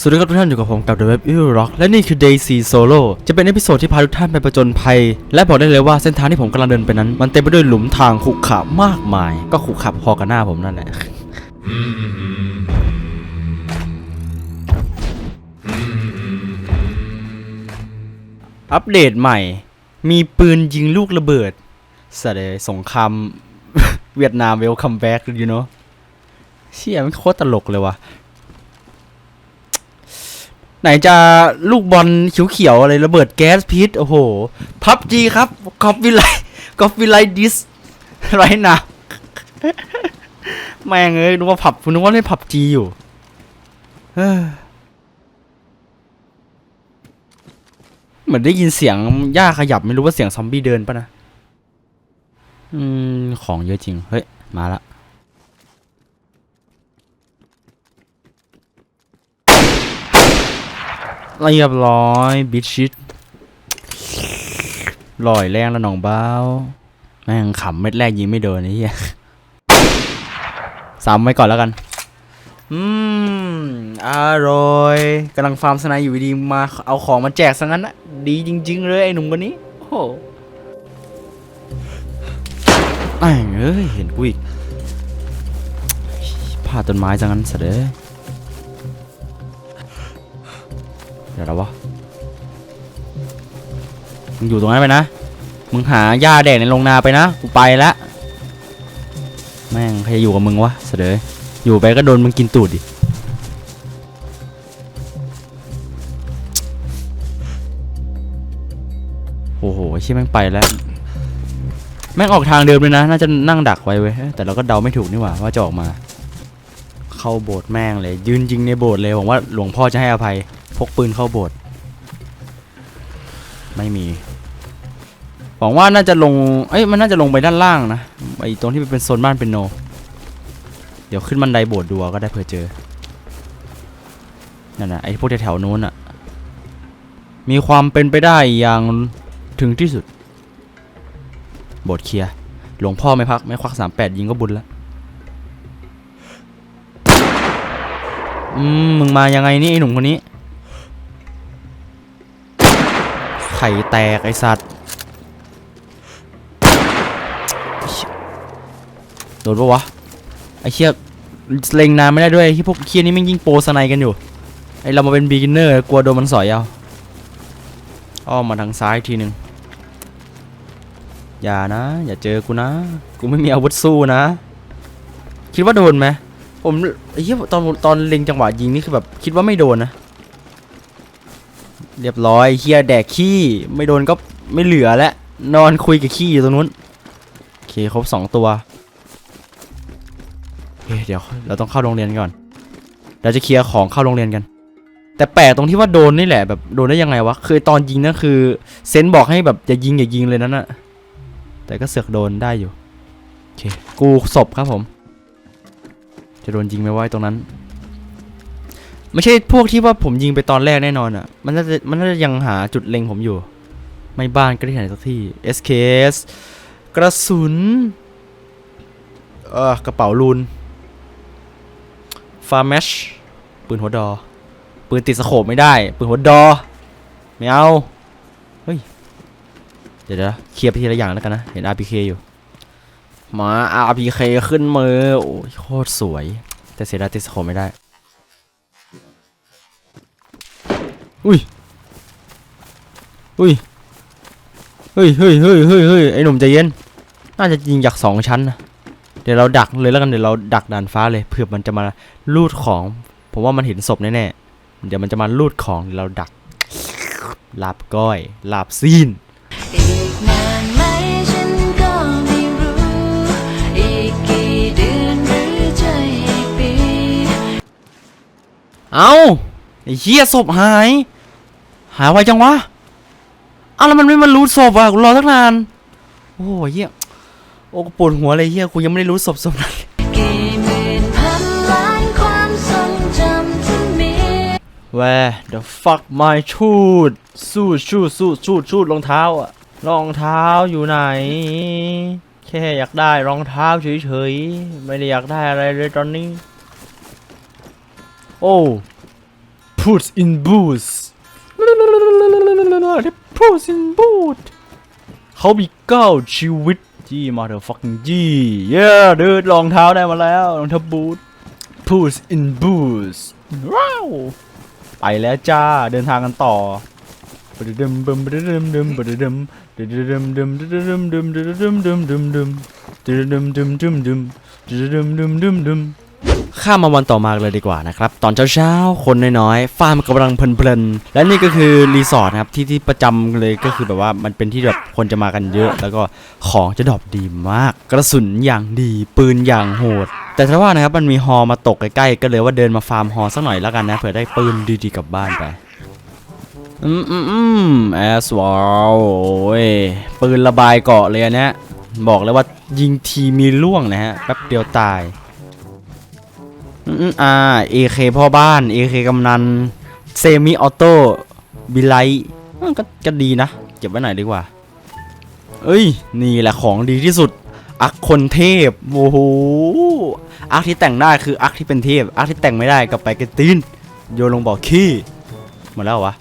สวัสดีครับทุกท่านอยู่กับผมกับ The Web e r Rock และนี่คือ Day 4 Solo จะเป็นเอพิโซดที่พาทุกท่านไปประจนภัย และบอกได้เลยว่าเส้นทางที่ผมกำลังเดินไปนั้น มันเต็มไปด้วยหลุมทางขุขระมากมาย ก็ขุขระพอกับหน้าผมนั่นแหละอัปเดตใหม่ มีปืนยิงลูกระเบิดแสดงสงครามเวียดนามเวลคัมแบ็กยูโนเชี่ยมันโคตรตลกเลยวะ ไหนจะลูกบอลเขียวๆอะไรระเบิดแก๊สพิษโอ้โหพับจีครับกอฟวิไลกอฟวิไลดิสไรนะแม่งเอ้ยนึกว่าผับคุณนึกว่าเล่นผับจีอยู่เฮ้อเหมือนได้ยินเสียงหญ้าขยับไม่รู้ว่าเสียงซอมบี้เดินปะนะ อืม ของเยอะจริง เฮ้ย มาละ เรียบร้อยบิชชิตลอยแรงแล้วหนองเบ้าแม่งขำเม็ดแรกยิงไม่โดนไอ้เหี้ยซ้ำไว้ก่อนแล้วกัน อืม อร่อยกำลังฟาร์มสนด์อยู่ดีมาเอาของมาแจกซะงั้นนะดีจริง ๆ เลยไอ้หนุ่มคนนี้ โอ้โหแม่งเอ้ย เห็นกูอีกพลาต้นไม้ซะงั้นเสยเด็จ เดี๋ยวเราวะมึงอยู่ตรงนั้นไปนะ มึงหาหญ้าแดกในโรงนาไปนะ กูไปละ แม่งใครจะอยู่กับมึงวะเสยเดยอยู่ไปก็โดนมึงกินตูดดิ โอ้โหชี่แม่งไปแล้ว แม่งออกทางเดิมเลยนะ น่าจะนั่งดักไว้เว้ย แต่เราก็เดาไม่ถูกนี่หว่าว่าจะออกมา เข้าโบสถ์แม่งเลย ยืนยิงในโบสถ์เลยหวังว่าหลวงพ่อจะให้อภัย พกปืนเข้าโบสถ์ไม่มีหวังว่าน่าจะลง เอ้ย มันน่าจะลงไปด้านล่างนะ ไอตรงที่เป็นโซนบ้านเป็นโน เดี๋ยวขึ้นบันไดโบสถ์ดูก็ได้เผื่อเจอ นั่นนะไอพวกแถวๆนู้นอะมีความเป็นไปได้อย่างถึงที่สุด โบสถ์เคลียร์ หลวงพ่อไม่พัก ไม่ควักสามแปดยิงก็บุญละอืม มึงมายังไงนี่ไอหนุ่มคนนี้ ไข่แตกไอสัตว์โดนปะวะไอเชี่ยเล็งนานไม่ได้ด้วยที่พวกเคียนี้ม่งยิงโปรสไนกันอยู่ไอเรามาเป็นบีกินเนอร์กลัวโดนมันสอยเอาอ้อมมาทางซ้ายทีหนึ่งอย่านะ อย่าเจอกูนะ กูไม่มีอาวุธสู้นะ คิดว่าโดนไหมผมไอ้เหี้ยตอนตอนเล็งจังหวะยิงนี่คือแบบคิดว่าไม่โดนนะ เรียบร้อยเฮียแดกขี้ไม่โดนก็ไม่เหลือแล้วนอนคุยกับขี้อยู่ตรงนู้นโอเคครบสองตัวเฮ้ยเดี๋ยวเราต้องเข้าโรงเรียนก่อน เราจะเคลียร์ของเข้าโรงเรียนกัน แต่แปลกตรงที่ว่าโดนนี่แหละแบบโดนได้ยังไงวะคือตอนยิงนั่นคือเซนบอกให้แบบอย่ายิงอย่ายิงเลยนั่นน่ะแต่ก็เสือกโดนได้อยู่โอเคกูศพครับผม จะโดนยิงไหมว่าตรงนั้น ไม่ใช่พวกที่ว่าผมยิงไปตอนแรกแน่นอนอะ มันน่าจะมันน่าจะยังหาจุดเล็งผมอยู่ ไม่บ้านก็ที่ไหนสักที่ SKS กระสุน เออกระเป๋าลูนฟาร์มชปืนหัวดอ ปืนติดสโคปไม่ได้ ปืนหัวดอ ไม่เอา เฮ้ย เดี๋ยวนะเคลียร์ไปทีละอย่างแล้วกันนะ เห็น RPK อยู่ มา RPK ขึ้นมือ โอ้ยโคตรสวย แต่เสียดายติดสโคปไม่ได้ อุ้ย อุ้ย เฮ้ยเฮ้ยเฮ้ยเฮ้ยเฮ้ยไอ้หนุ่มใจเย็น น่าจะยิงจากสองชั้นนะ เดี๋ยวเราดักเลยแล้วกัน เดี๋ยวเราดักด่านฟ้าเลย เผื่อมันจะมาลูดของ ผมว่ามันเห็นศพแน่ๆ เดี๋ยวมันจะมาลูดของเดี๋ยวเราดัก ลาบก้อย ลาบซีนอีกนานไหมฉันก็ไม่รู้ อีกกี่เดือนหรือจะอีกปี เอาไอ้เหี้ยศพหาย หายไวจังวะเอาแล้วมันไม่มารู้ศพอะกูรอตั้งนาน โอ้ยเหี้ยโอ้กูปวดหัวเลยเหี้ยกูยังไม่ได้รู้ศพศพนั้นความทรงจำที่มี Where the fuck my shoot สู้ชูดสู้ชูดชูดรองเท้าอะรองเท้าอยู่ไหน แค่อยากได้รองเท้าเฉยๆ ไม่ได้อยากได้อะไรเลยตอนนี้ โอ้ put in boots ล่พูดสิพูดเขามีเก้าชีวิตจี้มาเถอะฟักจี้เย้เดินรองเท้าได้มาแล้วรองเท้าบูทพูดอินบูสว้าวไปแล้วจ้าเดินทางกันต่อบึดดมบึมบึดดึมดึมบึดดึมดึดดึมดึมดึดดึมดึมดึดดึมดึมดึมดึมดึดดึมดึมดึมดึมดึดดึมดึมดึมดึม ข้ามมาวันต่อมาเลยดีกว่านะครับ ตอนเช้าๆ คนน้อยๆ ฟาร์มกำลังเพลินๆ และนี่ก็คือรีสอร์ทนะครับที่ที่ประจำเลยก็คือแบบว่ามันเป็นที่แบบคนจะมากันเยอะ แล้วก็ของจะดรอปดีมาก กระสุนอย่างดีปืนอย่างโหด แต่ถ้าว่านะครับมันมีฮอมาตกใกล้ๆ ก็เลยว่าเดินมาฟาร์มฮอสักหน่อยแล้วกันนะเผื่อได้ปืนดีๆกลับบ้านไปอืมอืมอืมแอสวอลโอ้ยปืนระบายเกาะเลยนเนี้ยบอกเลยว่ายิงทีมีล่วงนะฮะแป๊บเดียวตาย อ่าเอเคพ่อบ้านเอเคกำนันเซมิออโต้บิไลก็ก็ดีนะ เก็บไว้หน่อยดีกว่า เอ้ย นี่แหละของดีที่สุด อักคนเทพ โอ้โห อักที่แต่งได้คืออักที่เป็นเทพ อักที่แต่งไม่ได้ก็ไปกันตีน โยนลงบ่อขี้หมดแล้ววะ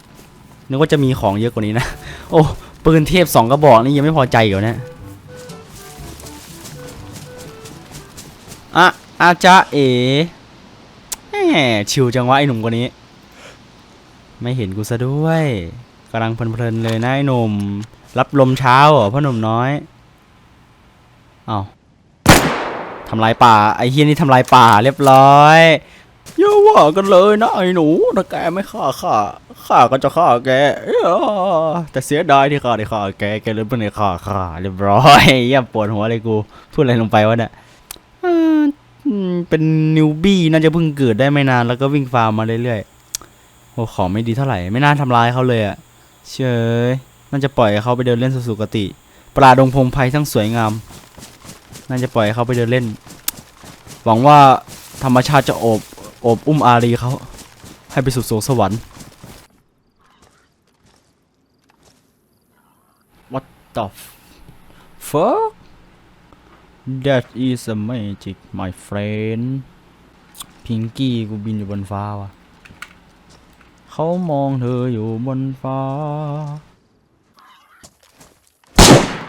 นึกว่าจะมีของเยอะกว่านี้นะ โอ้ ปืนเทพสองกระบอกนี่ยังไม่พอใจอยู่นะอะอาจาเอ๋ ชิวจังวะไอ้หนุ่มคนนี้ ไม่เห็นกูซะด้วยกำลังเพลินๆเลยนะไอ้หนุ่ม รับลมเช้าเหรอพ่อหนุ่มน้อย เอ้าทำลายป่า ไอ้เฮียนี่ทำลายป่าเรียบร้อยอย่าว่ากันเลยนะไอ้หนูถ้าแกไม่ฆ่าข้าข้าก็จะฆ่าแกแต่เสียดายที่ข้าได้ฆ่าแกแกเลยไม่ได้ฆ่าข้าเรียบร้อยอย่าปวดหัวเลยกู พูดอะไรลงไปวะเนี่ย เป็นนิวบี้น่าจะเพิ่งเกิดได้ไม่นานแล้วก็วิ่งฟาร์มมาเรื่อยๆโอ้ของไม่ดีเท่าไหร่ไม่น่าทำร้ายเขาเลยอะเชยน่าจะปล่อยเขาไปเดินเล่นสุขติ ปลาดงพงไพทั้งสวยงาม น่าจะปล่อยเขาไปเดินเล่น หวังว่าธรรมชาติจะโอบโอบอุ้มอารีเขาให้ไปสู่สวงสวรรค์ What the fuck That is a magic my friend พิงกี้กูบินอยู่บนฟ้าว่ะเขามองเธออยู่บนฟ้า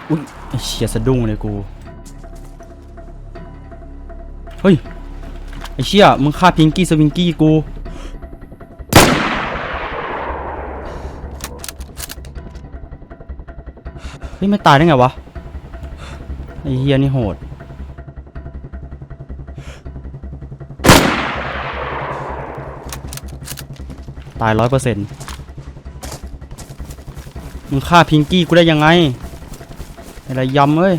อุ้ยเชียสะดุ้งเลยกู เฮ้ย ไอเชี่ยมึงฆ่าพิงกี้สวิงกี้กูเฮ้ยไม่ตายได้ไงวะ ไอเฮียนี่โหด ตายร้อยเปอร์เซ็นต์มึงฆ่าพิงกี้กูได้ยังไง อะไรยำเอ้ย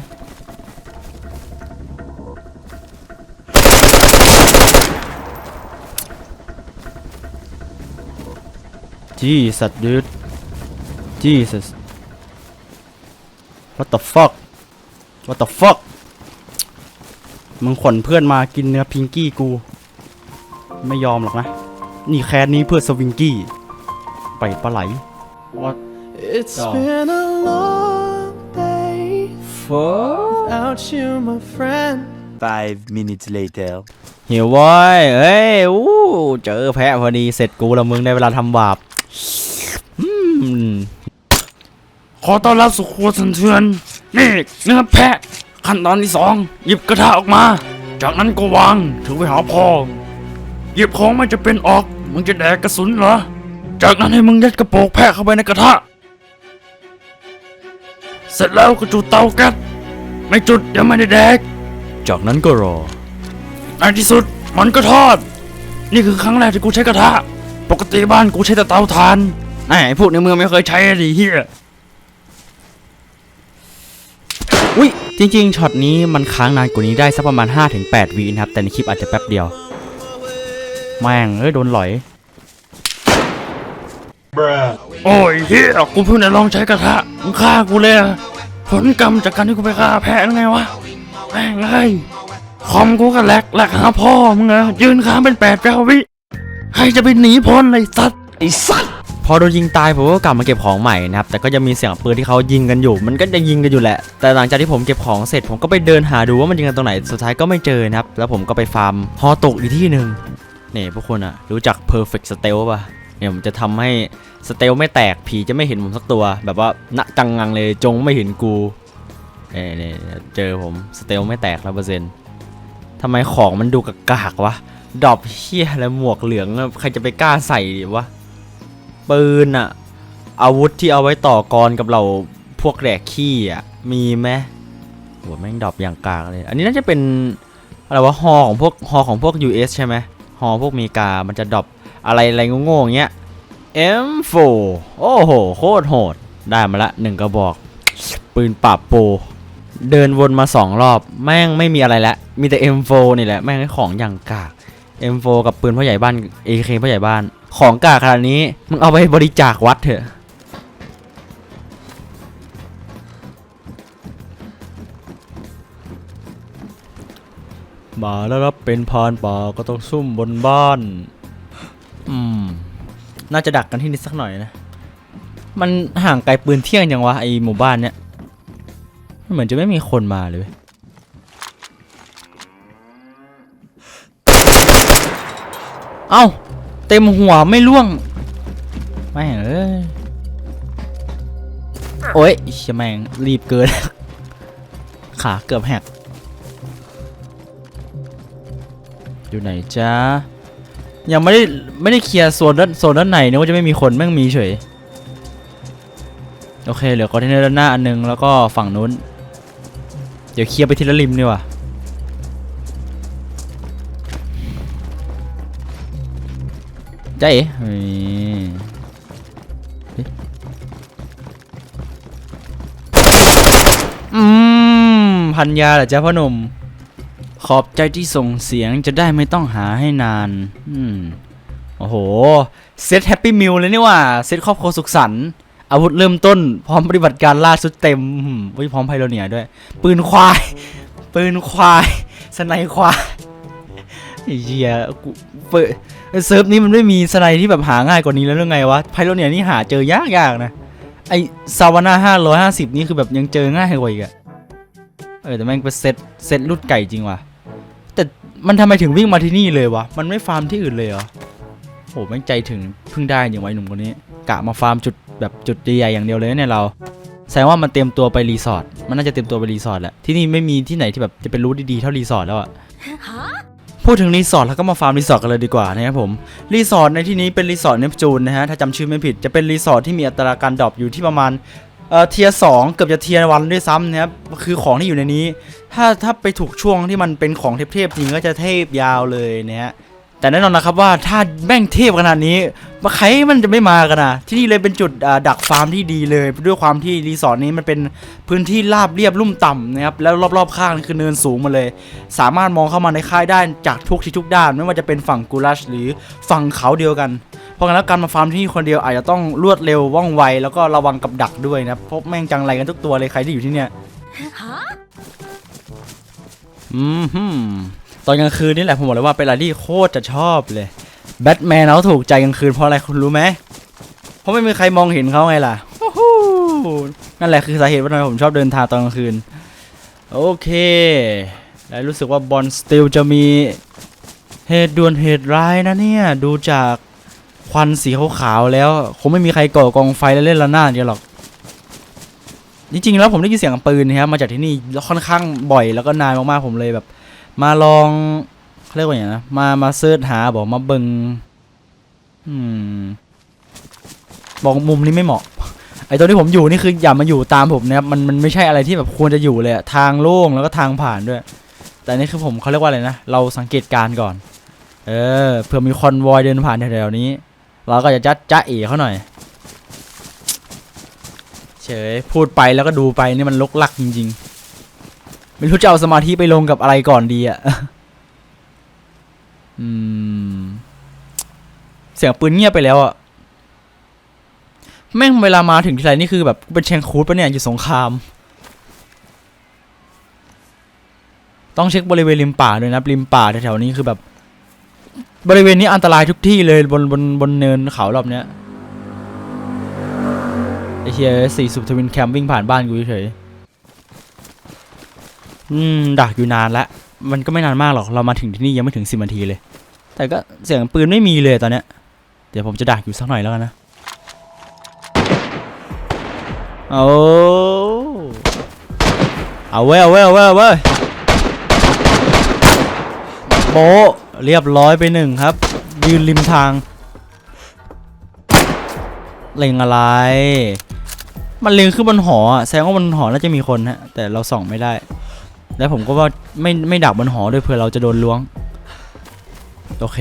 Jesus dude Jesus What the fuck What the fuck มึงขนเพื่อนมากินเนื้อพิงกี้กู ไม่ยอมหรอกนะ นี่แคนนี้เพื่อสวิงกี้ ไปปลาไหล What It's Oh. been a long day fuck without you, my friend. Five minutes later. หิวเว้ยเอ้ยอู้เจอแพะพอดีเสร็จกูและมึงได้เวลาทำบาปอืมขอต้อนรับสุขครัวสันเทือน นี่เนื้อแพะ ขั้นตอนที่สองหยิบกระทะออกมา จากนั้นก็วางถือไปหาพ่อหยิบของมันจะเป็นออก มึงจะแดกกระสุนเหรอ จากนั้นให้มึงยัดกระโปรงแพะเข้าไปในกระทะ เสร็จแล้วก็จุดเตาแก๊สไม่จุดยังไม่ได้แดก จากนั้นก็รอ ในที่สุดมันก็ทอด นี่คือครั้งแรกที่กูใช้กระทะ ปกติบ้านกูใช้แต่เตาถ่านไอ้พวกในเมืองไม่เคยใช้อะดิเฮียอุ้ยจริงๆช็อตนี้มันค้างนานกว่านี้ได้สักประมาณ 5-8วินะครับ แต่ในคลิปอาจจะแป๊บเดียว แม่งเอ้ยโดนหลอย โอ้ยเฮียกูเพิ่งได้ลองใช้กระทะมึงฆ่ากูเลยอะผลกรรมจากการที่กูไปฆ่าแพะนั่นไงวะแม่งไอ้ยคอมกูก็แหลกแหลกหาพ่อมึงอะยืนค้างเป็นแปดเก้าวิใครจะไปหนีพ้นเลยสัตว์ไอ้สัตว์พอโดนยิงตายผมก็กลับมาเก็บของใหม่นะครับแต่ก็จะมีเสียงปืนที่เขายิงกันอยู่ มันก็จะยิงกันอยู่แหละ แต่หลังจากที่ผมเก็บของเสร็จผมก็ไปเดินหาดูว่ามันยิงกันตรงไหนสุดท้ายก็ไม่เจอนะครับแล้วผมก็ไปฟาร์มฮอตกอีกที่หนึ่ง เนี่ยพวกคุณอะรู้จัก perfect stealth ป่ะเนี่ยผมจะทำให้สเตลไม่แตกผีจะไม่เห็นผมสักตัว แบบว่าณจังงังเลยจงไม่เห็นกูเนี่ยเนี่ยเจอผมสเตลไม่แตกร้อเปอร์เซ็นต์ทำไมของมันดูกากๆวะดอปเฮียแล้วหมวกเหลืองใครจะไปกล้าใส่ดิวะปืนอะอาวุธที่เอาไว้ต่อกรกับเราพวกแดกขี้อะมีไหมโหแม่งดอปอย่างกากเลย อันนี้น่าจะเป็นอะไรวะฮอของพวกฮอของพวก US ใช่ไหม ฮอพวกเมริกา มันจะดรอปอะไรอะไรโง่ๆอย่างเงี้ย M4 โอ้โห โคตรโหด ได้มาละหนึ่งกระบอก ปืนปราบโป เดินวนมาสองรอบ แม่งไม่มีอะไรละ มีแต่ M4 นี่แหละ แม่งของอย่างกาก M4 กับปืนพ่อใหญ่บ้าน AK พ่อใหญ่บ้าน ของกากขนาดนี้ มึงเอาไปบริจาควัดเถอะ มาแล้วครับเป็นพานป่าก็ต้องซุ่มบนบ้าน อืม น่าจะดักกันที่นี่สักหน่อยนะ มันห่างไกลปืนเที่ยงยังวะไอหมู่บ้านเนี้ยมันเหมือนจะไม่มีคนมาเลยเอ้า เต็มหัวไม่ล่วง ไม่เอ้ย โอ้ยเชี่ยแมงรีบเกิน ขาเกือบแหก อยู่ไหนจ้ายังไม่ได้ไม่ได้เคลียร์โซนด้านโซนด้านในนะว่าจะไม่มีคนแม่งมีเฉยโอเคเหลือคอนเทนเนอร์ด้านหน้าอันนึงแล้วก็ฝั่งนู้น เดี๋ยวเคลียร์ไปทีละริมดีกว่าใจอืมพันยาเหรอจ๊ะพ่อหนุ่ม ขอบใจที่ส่งเสียงจะได้ไม่ต้องหาให้นาน อืม โอ้โห เซตแฮปปี้มิลเลยนี่ว่า เซตครอบครัวสุขสันต์อาวุธเริ่มต้น พร้อมปฏิบัติการล่าสุดเต็มอืมอุ๊ยพร้อมไพโรเนียด้วย ปืนควาย ปืนควาย สไนควายไอ้เหี้ยกูเปิดเซิร์ฟนี้มันไม่มีสไนที่แบบหาง่ายกว่านี้แล้วหรือไงวะ ไพโรเนียนี่หาเจอยากยากนะ ไอซาวาน่าห้าร้อยห้าสิบนี่คือแบบยังเจอง่ายกว่าอีกอะเออแต่แม่งเป็นเซตเซตรุ่นไก่จริงว่ะ มันทำไมถึงวิ่งมาที่นี่เลยวะ มันไม่ฟาร์มที่อื่นเลยเหรอโอ้แม่งใจถึงเพิ่งได้อย่างไว้หนุ่มคนนี้ กะมาฟาร์มจุดแบบจุดใหญ่ๆอย่างเดียวเลยนะเนี่ยเรา แสดงว่ามันเตรียมตัวไปรีสอร์ท มันน่าจะเตรียมตัวไปรีสอร์ทแหละ ที่นี่ไม่มีที่ไหนที่แบบจะเป็นรู้ดีๆเท่ารีสอร์ทแล้วอะพูดถึงรีสอร์ทแล้วก็มาฟาร์มรีสอร์ทกันเลยดีกว่านะครับผม รีสอร์ทในที่นี้เป็นรีสอร์ทเนปจูนนะฮะ ถ้าจำชื่อไม่ผิด จะเป็นรีสอร์ทที่มีอัตราการดรอปอยู่ที่ประมาณ เอ่อเทียสองเกือบจะเทียวันด้วยซ้ำนะครับคือของที่อยู่ในนี้ ถ้าถ้าไปถูกช่วงที่มันเป็นของเทพๆจริงก็จะเทพยาวเลยนะฮะแต่แน่นอนนะครับว่าถ้าแม่งเทพขนาดนี้มาใครมันจะไม่มากันนะที่นี่เลยเป็นจุดดักฟาร์มที่ดีเลย ด้วยความที่รีสอร์ทนี้มันเป็นพื้นที่ราบเรียบลุ่มต่ำนะครับแล้วรอบๆข้างนี่คือเนินสูงมาเลย สามารถมองเข้ามาในค่ายได้จากทุกทิศทุกด้าน ไม่ว่าจะเป็นฝั่งกูลัชหรือฝั่งเขาเดียวกัน เพราะงั้นแล้วการมาฟาร์มที่นี่คนเดียวอาจจะต้องรวดเร็วว่องไวแล้วก็ระวังกับดักด้วยนะเพราะแม่งจังไรกันทุกตัวเลยใครที่อยู่ที่เนี่ยอืมฮึมตอนกลางคืนนี่แหละผมบอกเลยว่าเป็นอะไรที่โคตรจะชอบเลยแบทแมนเขาถูกใจกลางคืนเพราะอะไรคุณรู้ไหมเพราะไม่มีใครมองเห็นเขาไงล่ะนั่นแหละคือสาเหตุว่าทำไมผมชอบเดินทางตอนกลางคืน โอเคแล้วรู้สึกว่าบอลสติลจะมีเหตุด่วนเหตุร้ายนะเนี่ย ดูจาก ควันสีขาวๆแล้ว คงไม่มีใครก่อกองไฟแล้วเล่นระนาดเดียวหรอก จริงๆแล้วผมได้ยินเสียงปืนนะครับมาจากที่นี่แล้วค่อนข้างบ่อยแล้วก็นานมากๆผมเลยแบบ มาลองเขาเรียกว่าอย่างนะมามาเสิร์ชหาบอกมาเบิงอืมบอกมุมนี้ไม่เหมาะไอตัวที่ผมอยู่นี่คืออย่ามาอยู่ตามผมนะครับมันมันไม่ใช่อะไรที่แบบควรจะอยู่เลยทางโล่งแล้วก็ทางผ่านด้วย แต่นี่คือผมเขาเรียกว่าอะไรนะเราสังเกตการก่อน เออเผื่อมีคอนวอยเดินผ่านแถวๆนี้ เราก็จะจัดจ้าเอ๋เขาหน่อย เฉยพูดไปแล้วก็ดูไปนี่มันลกลักจริง ๆ ไม่รู้จะเอาสมาธิไปลงกับอะไรก่อนดีอะอืม เสียงปืนเงียบไปแล้วอะแม่งเวลามาถึงที่ไรนี่คือแบบเป็นเชงคูดปะเนี่ยอยู่สงคราม ต้องเช็คบริเวณริมป่าด้วยนะริมป่าแถวๆนี้คือแบบ บริเวณนี้อันตรายทุกที่เลยบนบนบนเนินเขารอบเนี้ยไอเฮียสี่สุบทวินแคมวิ่งผ่านบ้านกูเฉยอืมดักอยู่นานละมันก็ไม่นานมากหรอกเรามาถึงที่นี่ยังไม่ถึงสิบนาทีเลย แต่ก็เสียงปืนไม่มีเลยตอนเนี้ยเดี๋ยวผมจะดักอยู่สักหน่อยแล้วกันนะเอาเอาเว้ยเอาเว้ยเอาเว้ยเอาเว้ย โบะเรียบร้อยไปหนึ่งครับ ยืนริมทางเล็งอะไร มันเล็งขึ้นบนหอแสดงว่าบนหอน่าจะมีคนฮะ แต่เราส่องไม่ได้ แล้วผมก็ว่าไม่ไม่ดักบนหอด้วยเผื่อเราจะโดนล้วง โอเค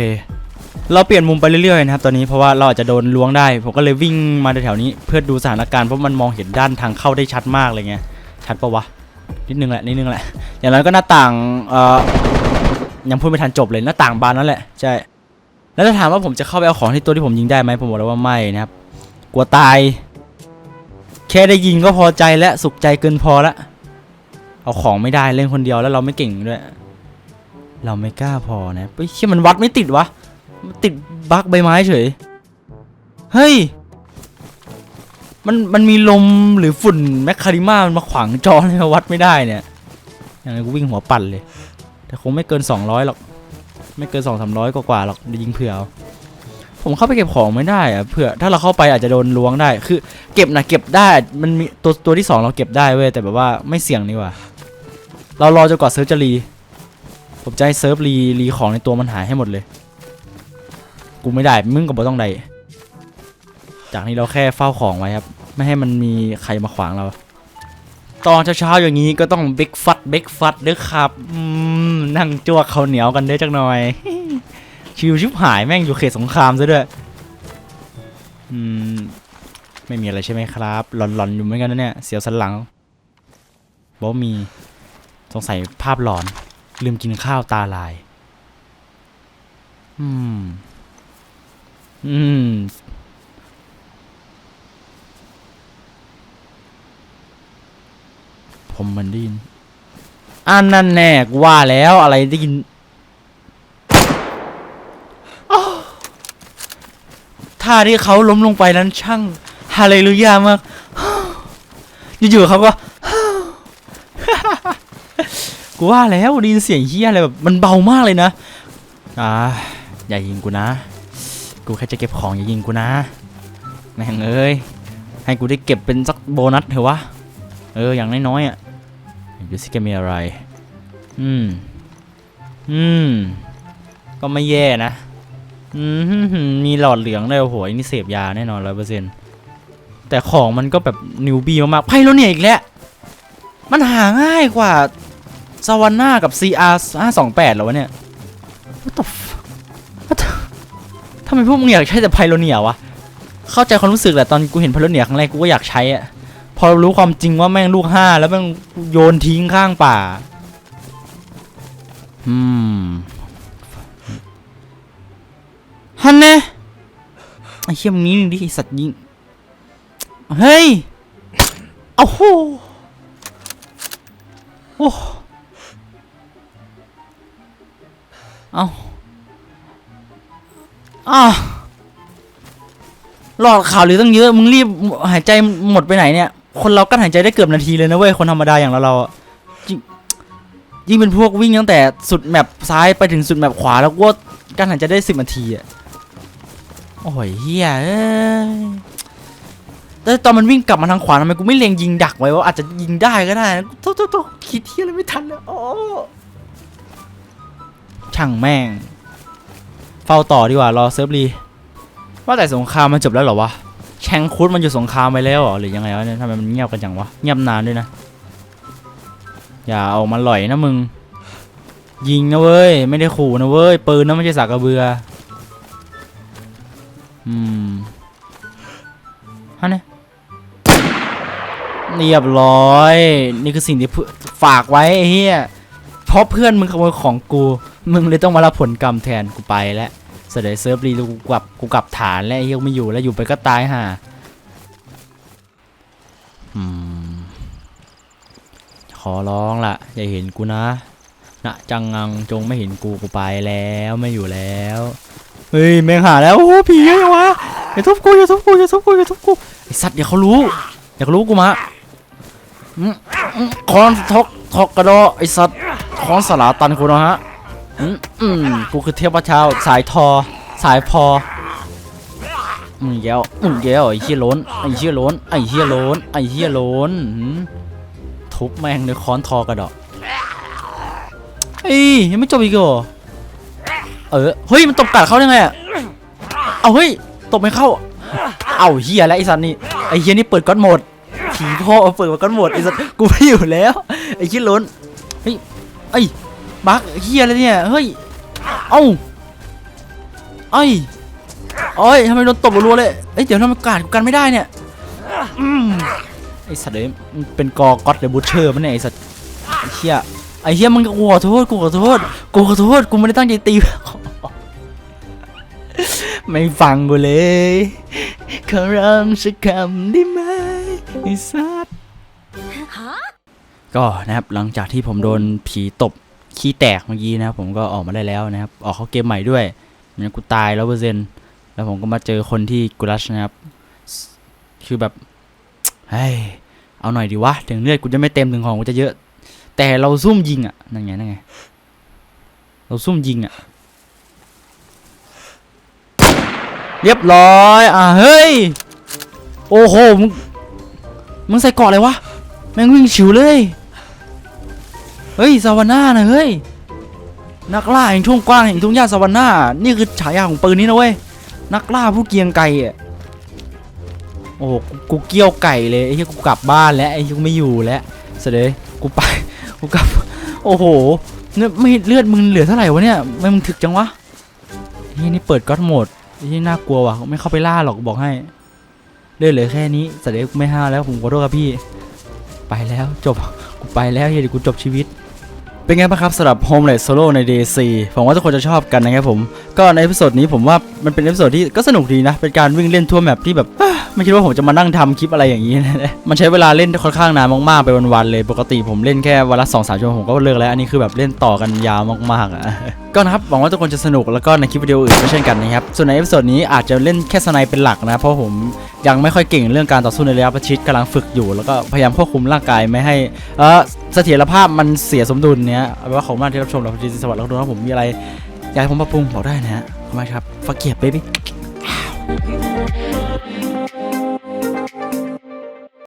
เราเปลี่ยนมุมไปเรื่อยๆนะครับ ตอนนี้เพราะว่าเราอาจจะโดนล้วงได้ ผมก็เลยวิ่งมาแถวๆนี้เพื่อดูสถานการณ์เพราะมันมองเห็นด้านทางเข้าได้ชัดมากเลยไง ชัดปะวะ นิดนึงแหละ นิดนึงแหละ อย่างนั้นก็หน้าต่างเอ่อ ยังพูดไม่ทันจบเลยหน้าต่างบานนั่นแหละใช่แล้วถ้าถามว่าผมจะเข้าไปเอาของที่ตัวที่ผมยิงได้ไหมผมบอกเลยว่าไม่นะครับกลัวตาย แค่ได้ยิงก็พอใจและสุขใจเกินพอละเอาของไม่ได้เล่นคนเดียวแล้วเราไม่เก่งด้วย เราไม่กล้าพอนะเฮ้ยเชี่ยมันวัดไม่ติดวะติดบั๊กใบไม้เฉยเฮ้ยมันมันมีลมหรือฝุ่นแมคคาริมามันมาขวางจอเลยวัดไม่ได้เนี่ยยังไงกูวิ่งหัวปั่นเลย แต่คงไม่เกิน 200หรอก ไม่เกิน 2 3 0 0 กว่าๆหรอกยิงเผื่อเอาผมเข้าไปเก็บของไม่ได้อะเผื่อถ้าเราเข้าไปอาจจะโดนล้วงได้ คือเก็บนะเก็บได้มันมีตัวตัวที่สองเราเก็บได้เว้ยแต่แบบว่าไม่เสี่ยงนี่ว่า เรารอจนกว่าเซิร์ฟจะรีผมจะให้เซิร์ฟรีรีของในตัวมันหายให้หมดเลย กูไม่ได้มึงก็บ่ต้องได้จากนี้เราแค่เฝ้าของไว้ครับ ไม่ให้มันมีใครมาขวางเรา ตอนเช้าๆอย่างนี้ก็ต้องเบกฟัดเบกฟัดเด้อครับนั่งจ้วกข้าวเหนียวกันเด้อจักหน่อย ชิวชิบหายแม่งอยู่เขตสงครามซะด้วยอืมไม่มีอะไรใช่ไหมครับ หลอนๆอยู่เหมือนกันนะเนี่ย เสียวสันหลังบอกว่มีสงสัยภาพหลอน ลืมกินข้าวตาลาย อืม อืม ผมมันได้ยินอันนั่นแน่กูว่าแล้วอะไรได้ยินอ้ท่าที่เขาล้มลงไปนั้นช่างฮาเลลูยามากอยู่ๆเขาก็กูว่าแล้วได้ยินเสียงเฮียอะไรแบบมันเบามากเลยนะ อ่า อย่ายิงกูนะ กูแค่จะเก็บของอย่ายิงกูนะ แม่งเอ้ย ให้กูได้เก็บเป็นสักโบนัสเถอะวะ เอออย่างน้อยๆอะ ดูสิแกมีอะไร อืม อืม ก็ไม่แย่นะ อืม มีหลอดเหลืองด้วยโอ้โหอันนี่เสพยาแน่นอนร้อยเปอร์เซ็นต์แต่ของมันก็แบบนิวบี้มากๆไพ่โรเนียอีกแล้ว มันหาง่ายกว่าซาวาน่ากับ CR 528เหรอวะเนี่ย What the f- What the- ทำไมพวกมึงอยากใช้แต่ไพโรเนียวะ เข้าใจความรู้สึกแหละตอนกูเห็นไพโรเนียครั้งแรกกูก็อยากใช้อะ พอรู้ความจริงว่าแม่งลูกห้าแล้วแม่งโยนทิ้งข้างป่า อืมฮันเน่ไอ้เชี่ยมงนี้หนึ่งดิไอ้สัตว์ยิง เฮ้ยโอ้โหโอ้เอาอ้าวหลอดข่าวหรือตั้งเยอะ มึงรีบหายใจหมดไปไหนเนี่ย คนเรากั้นหายใจได้เกือบนาทีเลยนะเว้ยคนธรรมดาอย่างเราเรายิ่งเป็นพวกวิ่งตั้งแต่สุดแมปซ้ายไปถึงสุดแมปขวาแล้วก็กั้นหายใจได้สิบนาทีอะโอ้ยเฮียแต่ตอนมันวิ่งกลับมาทางขวาทำไมกูไม่เล็งยิงดักไว้ว่าอาจจะยิงได้ก็ได้นะโตโตโตคิดเที่ยอะไรไม่ทันเลยโอ้ช่างแม่ง เฝ้าต่อดีกว่ารอเซิร์ฟรีว่าแต่สงครามมันจบแล้วเหรอวะ แชงคุดมันอยู่สงครามไปแล้วเหรอหรือยังไงวะเนี่ยทำไมมันเงียบกันจังวะเงียบนานด้วยนะ อย่าเอามาหล่อยนะมึง ยิงนะเว้ย ไม่ได้ขู่นะเว้ย ปืนนะไม่ใช่สากกระเบือ อืมฮะเนี่ยเรียบร้อย นี่คือสิ่งที่ฝากไว้เฮียเพราะเพื่อนมึงขโมยของกู มึงเลยต้องมารับผลกรรมแทนกูไปแล้ว สด็จเซิร์ฟรีกูกลับกูกลับฐานแล้วเฮียกูไม่อยู่แล้วอยู่ไปก็ตายห่าอืมขอร้องล่ะอย่าเห็นกูนะนะจังงังจงไม่เห็นกูกูไปแล้วไม่อยู่แล้วเฮ้ยแม่งหาแล้วโอ้ผีเยอะจังวะอย่าทุบกูอย่าทุบกูอย่าทุบกูอย่าทุบกูไอสัตว์อย่าเขารู้อย่าเขารู้กูมาคอนทอกทอกกระโดไอสัตว์คอนสลาตันกูนะฮะ อืมอืมกูคือเทพเจ้าสายทอ สายพอมึงแก้วมึงแก้วไอ้เหี้ยโล้นไอ้เหี้ยโล้นไอ้เหี้ยโล้นไอ้เหี้ยโล้นหืมทุบแม่งด้วยค้อนทอกระดอกเอ้ยยังไม่จบอีกเหรอเออเฮ้ยมันตบกัดเขาได้ไงอะเอาเฮ้ยตบไม่เข้า เอาเฮียแล้วไอ้สัตว์นี่ไอ้เฮียนี่เปิดก้อนหมดผีพ่อเปิดก้อนหมดไอ้สัตว์กูไม่อยู่แล้วไอ้เฮียล้นเฮ้ยไอ้ บักเฮียอะไรเนี่ยเฮ้ยเอ้าไอ้ยโอ้ยทำไมโดนตบรัวๆเลยเอ้ยเดี๋ยวทำไมกาดกันไม่ได้เนี่ยอืมไอ้สัตว์เอ้ยเป็นกอก็อดเดบูชเชอร์มันเนี่ยไอ้สัตว์ไอ้เฮียไอ้เฮียมึงกูขอโทษกูขอโทษกูขอโทษกูไม่ได้ตั้งใจตีไม่ฟังกูเลยขอร้องสักคำได้ไหมไอ้สัตว์ก็นะครับหลังจากที่ผมโดนผีตบ ขี้แตกเมื่อกี้นะครับผมก็ออกมาได้แล้วนะครับ ออกเข้าเกมใหม่ด้วยมันกูตายแล้วเปอร์เซ็นแล้วผมก็มาเจอคนที่กูรัชนะครับ คือแบบเฮ้ยเอาหน่อยดีวะถึงเลือดกูจะไม่เต็มถึงของกูจะเยอะ แต่เราซุ่มยิงอะนั่นไงนั่นไงเราซุ่มยิงอะ เรียบร้อยอะเฮ้ยโอ้โหมึงมึงใส่เกาะอะไรวะแม่งวิ่งฉิวเลย เฮ้ยซาวาน่านะเฮ้ยนักล่าแห่งทุ่งกว้างแห่งทุ่งหญ้าซาวาน่านี่คือฉายาของปืนนี้นะเว้ยนักล่าผู้เกียงไก่อะโอ้โหกูเกี้ยวไก่เลยไอ้เหี้ยกูกลับบ้านแล้วไอ้เหี้ยกูไม่อยู่แล้วเสยเดยกูไปกูกลับโอ้โหเนี่ยไม่เลือดมึงเหลือเท่าไหร่วะเนี่ยไม่มึงถึกจังวะไอ้เหี้ยนี่เปิดก็อดโหมดที่น่ากลัวว่ะไม่เข้าไปล่าหรอกบอกให้เลือดเหลือแค่นี้แสดงไม่ห้าแล้วผมขอโทษครับพี่ ไปแล้วจบกูไปแล้วเฮียเดี๋ยวกูจบชีวิต เป็นไงบ้างครับสำหรับ Homeless Solo ใน DC ผมว่าทุกคนจะชอบกันนะครับผม ก็ในเอพิโซดนี้ผมว่ามันเป็นเอพิโซดที่ก็สนุกดีนะ เป็นการวิ่งเล่นทั่วแมปที่แบบ ไม่คิดว่าผมจะมานั่งทำคลิปอะไรอย่างนี้นะมันใช้เวลาเล่นค่อนข้างนานมากๆไปวันๆเลย ปกติผมเล่นแค่วันละสองสามชั่วโมงผมก็เลิกแล้วอันนี้คือแบบเล่นต่อกันยาวมากๆอะก็นะครับหวังว่าทุกคนจะสนุกแล้วก็ในคลิปวิดีโออื่นก็เช่นกันนะครับส่วนในเอพิโซดนี้อาจจะเล่นแค่สไนเป็นหลักนะเพราะผมยังไม่ค่อยเก่งเรื่องการต่อสู้ในระยะประชิดกำลังฝึกอยู่ แล้วก็พยายามควบคุมร่างกายไม่ให้เออเสถียรภาพมันเสียสมดุลเนี้ยเอาเป็นว่าขอบคุณมากที่รับชมเราพอดีสวัสดิ์แล้วดูว่าผมมีอะไรอยากให้ผมปรับปรุงบอกได้นะฮะขอบคุณมากครับฟักเกียบเบบี้